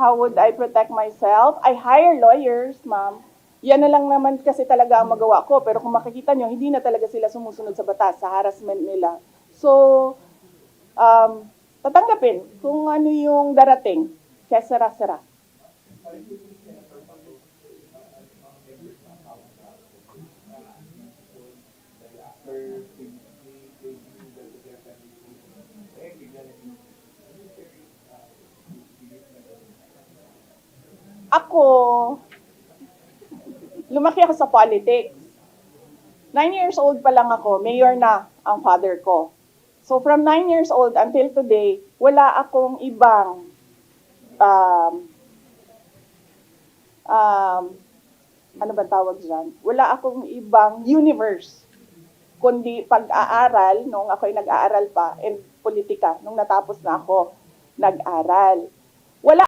How would I protect myself? I hire lawyers, ma'am. Yan na lang naman kasi talaga ang magawa ko. Pero kung makikita nyo, hindi na talaga sila sumusunod sa batas, sa harassment nila. So, um, tatanggapin kung ano yung darating. Kaya sara-sara. Ako, lumaki ako sa politics. Nine years old pa lang ako, mayor na ang father ko. So from nine years old until today, wala akong ibang um, um, ano ba tawag dyan? Wala akong ibang universe kundi pag-aaral, nung ako'y nag-aaral pa, and politika, nung natapos na ako nag-aral.